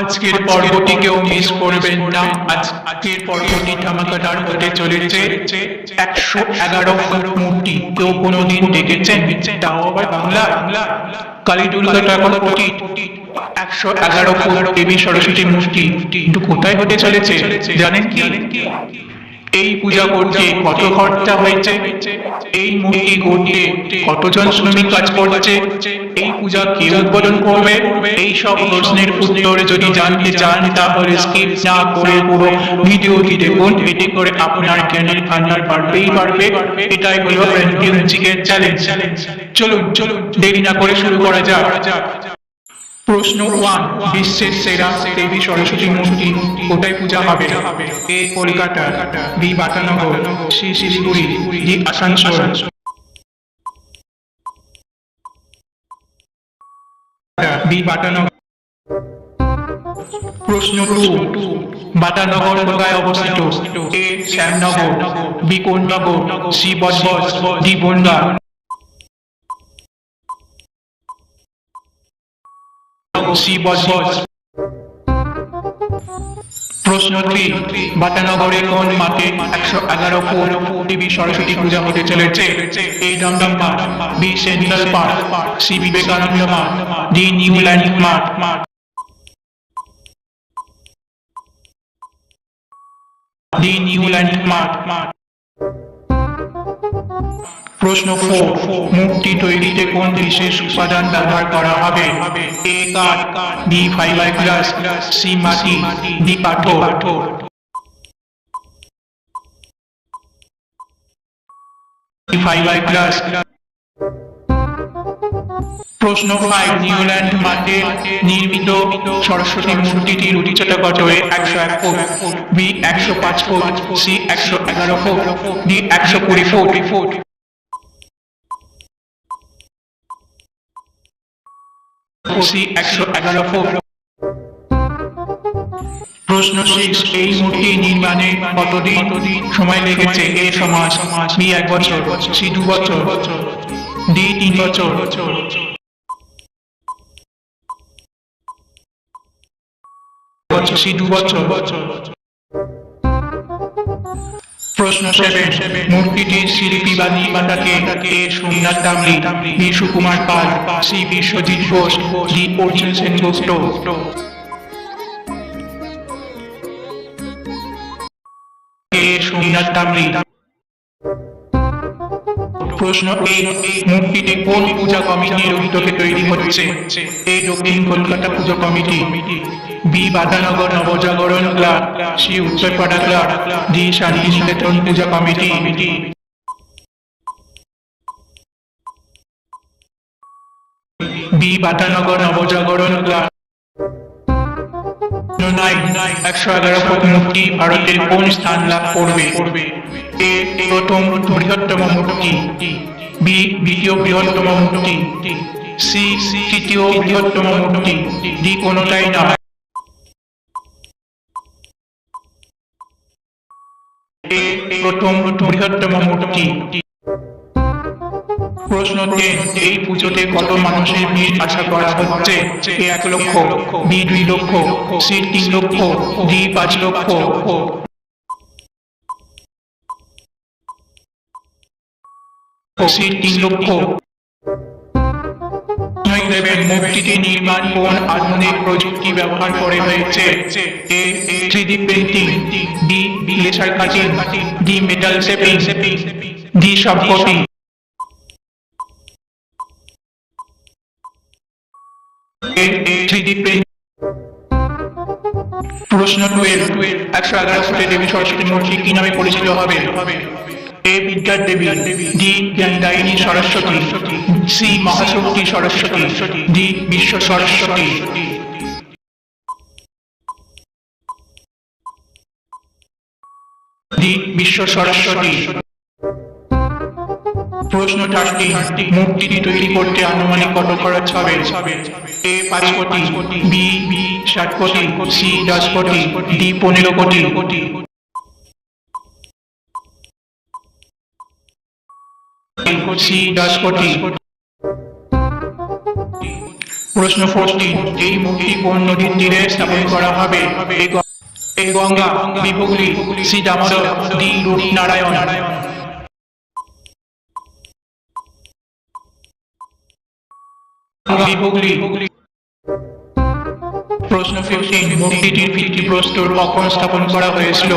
আজকের পর্বটিকেও মিস করবেন না। আজকের পর্বটি ধামাকাদার হতে চলেছে। একশো এগারো ফুট মূর্তি কেউ কোনোদিন দেখেছেন? তাও আবার বাংলা কালী দুর্গা টাকা কোটি একশো এগারো ফুট দেবী সরস্বতী মূর্তি কিন্তু কোথায় হতে চলেছে? জানেন কি? এই পূজা করতে কত খরচা হয়েছে? এই মূর্তি গড়তে কতজন শ্রমিক কাজ করছে, এই পূজা কে উদ্বোধন করবে, এই সব প্রশ্নের উত্তর যদি জানতে চান, তাহলে স্কিপ না করে পুরো ভিডিওটি দেখুন। এটি করে আপনার জ্ঞানের ভান্ডার বাড়বেই বাড়বে এটাই হলো চিকেন চ্যালেঞ্জ চলুন চলুন, দেরি না করে শুরু করা যাক। প্রশ্ন ওয়ান বিশ্বের সেরা দেবী সরস্বতী মূর্তি কোথায় পূজা হবে? A Kolkata, B Batanagar, C Siliguri, D Asansol. B Batanagar. প্রশ্ন টু বাটানগর কোথায় অবস্থিত? A Shyamnagar, B Konnagar C Budge Budge, D Bongaon C প্রশ্ন থ্রি বাটানগরে কোন মাঠে একশো এগারো ফুট দেবী সরস্বতী পূজা হতে চলেছে? এই দমদম মাঠ, B Central Park, C Vivekananda মাঠ, ডি নিউল্যান্ড মাঠ। ডি নিউল্যান্ড মাঠ। প্রশ্ন ফোর মূর্তি তৈরিতে কোন বিশেষ উপাদান ব্যবহার করা হবে? এ কাঠ, বি ফাইবার গ্লাস সি মাটি, ডি পাথর। প্রশ্ন ফাইভ নিউল্যান্ড মাঠে নির্মিত সরস্বতী মূর্তিটির উচ্চতা কত? একশো এক ফুট। বি একশো পাঁচ ফুট, সি একশো এগারো ফুট, ডি একশো কুড়ি ফুট। সি একশো এগারো প্রশ্ন শেষ এই মূর্তি নির্মাণে কতদিন সময় লেগেছে? এ সমাজ, বি এক বছর, সি দু বছর, ডি তিন বছর। সি দু বছর। প্রশ্ন সেভেন মূর্তিটির শিল্পী বা নির্মাতাকে A Somnath Damli B Sukumar Pal C Biswajit Ghosh D Arjun Sengupta প্রশ্ন এই, মূর্তিটি কোন পূজা কমিটির উদ্যোগে তৈরি হচ্ছে? এই দক্ষিণ Kolkata puja committee. B Batanagar Nabajagaran club C Uttarpara club D Santiniketan Puja committee. B Batanagar Nabajagaran club. একশো এগারো মূর্তি ভারতের কোন স্থান লাভ করবে? এ প্রথম, বৃহত্তম মূর্তি বি, দ্বিতীয় বৃহত্তম মূর্তি সি, তৃতীয় বৃহত্তম মূর্তি ডি, কোনোটাই না প্রথম বৃহত্তম মূর্তি। প্রশ্ন টেন এই পুজোতে কত মানুষের ভিড় আশা করা হচ্ছে? এ এক লক্ষ, বি দুই লক্ষ, সি তিন লক্ষ, ডি পাঁচ লক্ষ। সি তিন লক্ষ। দেবেন মূর্তিটি নির্মাণ কোন আধুনিক প্রযুক্তি ব্যবহার করে হয়েছে। A three D painting D laser cutting, D metal shaping, D সবকটি প্রশ্ন টুয়েলভ একশো এগারো ফুটে দেবী সরস্বতী মূর্তি কি নামে পরিচিত হবে? এ, বিদ্যার দেবী, ডি, জ্ঞানদায়িনী সরস্বতী সি মহাশক্তি সরস্বতী, ডি বিশ্ব সরস্বতী। ডি বিশ্ব সরস্বতী। প্রশ্ন থার্টি মূর্তিটি তৈরি করতে আনুমানিক কত খরচ হবে? এ পাঁচ কোটি বি ষাট কোটি সি দশ কোটি ডি পনেরো কোটি সি দশ কোটি প্রশ্ন ফোরটিন এই মূর্তি কোন নদীর তীরে স্থাপন করা হবে। এ গ- A Ganga B Hooghly C Damodar D Rupnarayan Ganga, B Hooghly প্রশ্ন ফিফটিন মূর্তিটির ভিত্তিপ্রস্তর কখন স্থাপন করা হয়েছিল।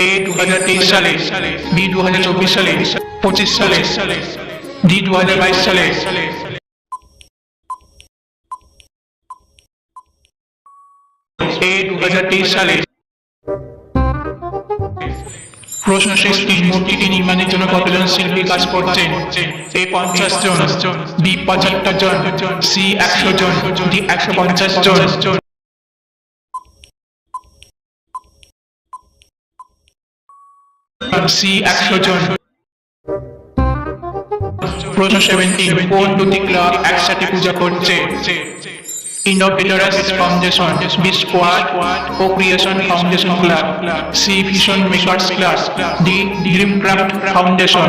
এ দু হাজার তেইশ সালে বি দু হাজার চব্বিশ সালে পঁচিশ সালে ডি দু হাজার বাইশ সালে এ দু হাজার তেইশ মূর্তিটি নির্মাণের জন্য কতজন শিল্পী কাজ করছেন? এ পঞ্চাশ জন, বি পঁচাত্তর জন, সি একশো জন, ডি একশো পঞ্চাশ জন। সি একশো জন। প্রশ্ন সেভেন্টিন কোন দুটি ক্লাব একসাথে পূজা করছে? স্কোয়াড ও creation foundation club C vision makers club D dream craft foundation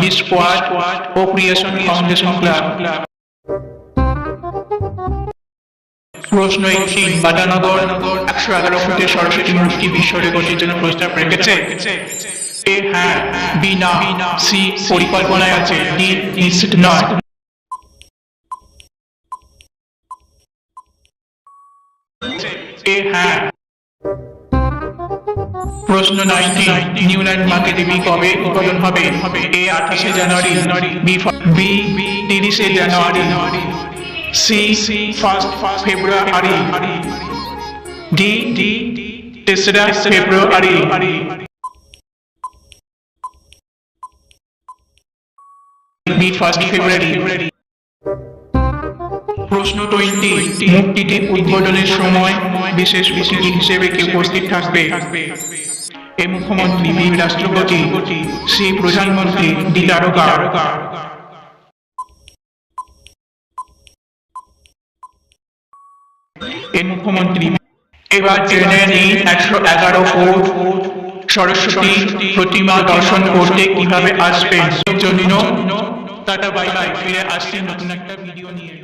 B squad ও ক্রিয়েশন ফাউন্ডেশন ক্লাব প্রশ্ন এইটিন বাটানগর একশো এগারো ফুটের সরস্বতী মূর্তি বিশ্ব রেকর্ডের জন্য প্রস্তাব রেখেছে। হ্যাঁ বি না সি, পরিকল্পনায় আছে, ডি, নিশ্চিত নয়। হ্যাঁ। প্রশ্ন নাইনটিন নিউল্যান্ড মাকে দেবী কবে উদ্বোধন হবে? এ, আঠাশে জানুয়ারি, বি তিরিশে জানুয়ারি, সি, ফার্স্ট ফেব্রুয়ারি, ডি তেসরা ফেব্রুয়ারি। বি ফার্স্ট ফেব্রুয়ারি প্রশ্ন টোয়েন্টি উদ্বোধনের সময় বিশেষ হিসেবে কে উপস্থিত থাকবে। এ মুখ্যমন্ত্রী রাষ্ট্রপতি প্রধানমন্ত্রী ডি দারোগা এ মুখ্যমন্ত্রী, এবার জেনে একশো এগারো ফুট। সরস্বতী প্রতিমা দর্শন করতে কীভাবে আসবেন? জন্য টাটা বাই বাই ফিরে আসছি নতুন একটা ভিডিও নিয়ে।